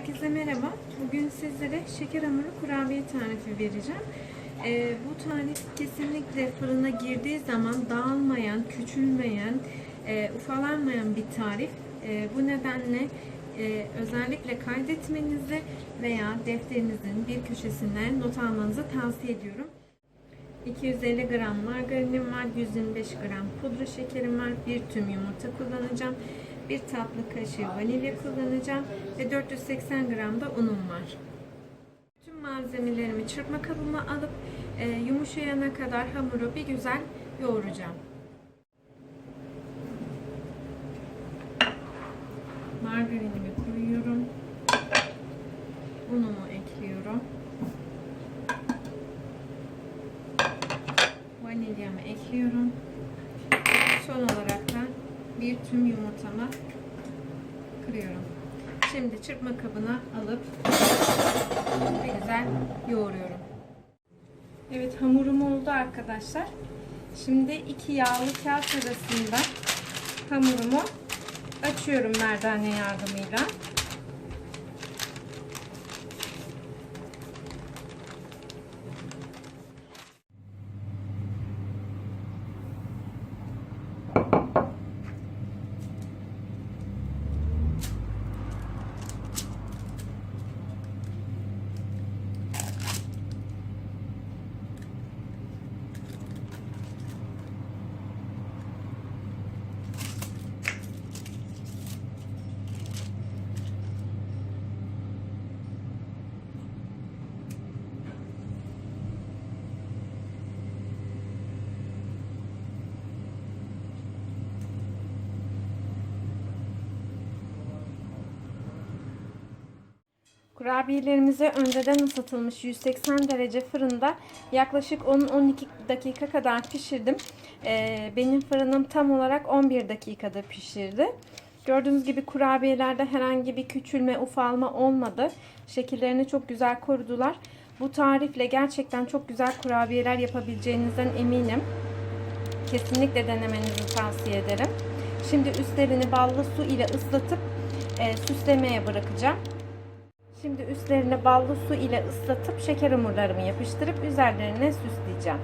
Herkese merhaba. Bugün sizlere şeker hamuru kurabiye tarifi vereceğim. Ee, bu tarif kesinlikle fırına girdiği zaman dağılmayan, küçülmeyen, e, ufalanmayan bir tarif. E, bu nedenle e, özellikle kaydetmenizi veya defterinizin bir köşesine not almanızı tavsiye ediyorum. 250 gram margarinim var, 125 gram pudra şekerim var, bir tüm yumurta kullanacağım, bir tatlı kaşığı vanilya kullanacağım ve 480 gram da unum var. Tüm malzemelerimi çırpma kabıma alıp e, yumuşayana kadar hamuru bir güzel yoğuracağım. Margarinimi koyuyorum. Unumu ekliyorum. Vanilyamı ekliyorum. Son olarak bir tüm yumurtamı kırıyorum. Şimdi çırpma kabına alıp bir güzel yoğuruyorum. Evet hamurum oldu arkadaşlar. Şimdi iki yağlı kağıt arasında hamurumu açıyorum merdane yardımıyla. Kurabiyelerimizi önceden ısıtılmış 180 derece fırında yaklaşık 10-12 dakika kadar pişirdim. Ee, benim fırınım tam olarak 11 dakikada pişirdi. Gördüğünüz gibi kurabiyelerde herhangi bir küçülme, ufalma olmadı. Şekillerini çok güzel korudular. Bu tarifle gerçekten çok güzel kurabiyeler yapabileceğinizden eminim. Kesinlikle denemenizi tavsiye ederim. Şimdi üstlerini ballı su ile ıslatıp e, süslemeye bırakacağım. Şimdi üstlerine ballı su ile ıslatıp şeker hamurlarımı yapıştırıp üzerlerine süsleyeceğim.